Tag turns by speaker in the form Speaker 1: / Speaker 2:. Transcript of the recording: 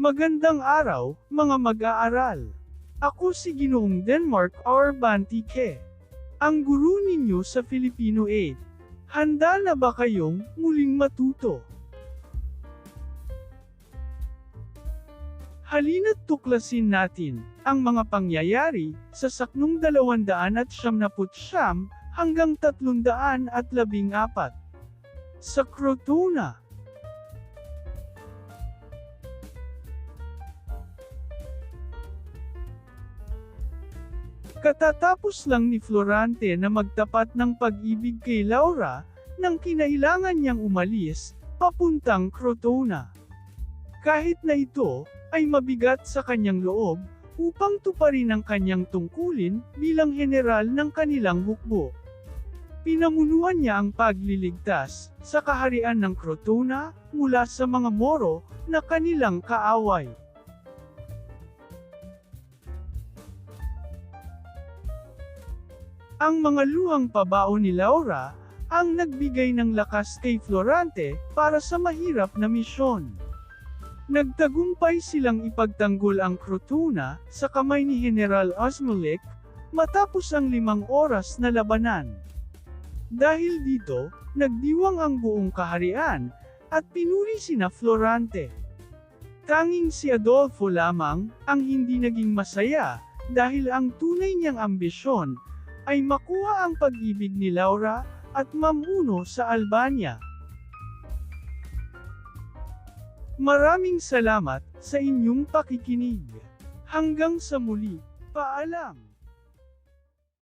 Speaker 1: Magandang araw, mga mag-aaral. Ako si Ginoong Denmark or Bantike. Ang guru ninyo sa Filipino 8. Handa na ba kayong muling matuto? Halina't tuklasin natin ang mga pangyayari sa saknong 200 at siyam hanggang 314 sa Crotona. Katatapos lang ni Florante na magtapat ng pag-ibig kay Laura, nang kinailangan niyang umalis, papuntang Crotona. Kahit na ito, ay mabigat sa kanyang loob, upang tuparin ang kanyang tungkulin bilang general ng kanilang hukbo. Pinamunuan niya ang pagliligtas sa kaharian ng Crotona mula sa mga Moro na kanilang kaaway. Ang mga luhang pabao ni Laura, ang nagbigay ng lakas kay Florante para sa mahirap na misyon. Nagtagumpay silang ipagtanggol ang Crotona sa kamay ni General Osmolik matapos ang limang oras na labanan. Dahil dito, nagdiwang ang buong kaharian at pinuri sina Florante. Tanging si Adolfo lamang ang hindi naging masaya dahil ang tunay niyang ambisyon ay makuha ang pag-ibig ni Laura at mamuno sa Albania. Maraming salamat sa inyong pakikinig. Hanggang sa muli, paalam!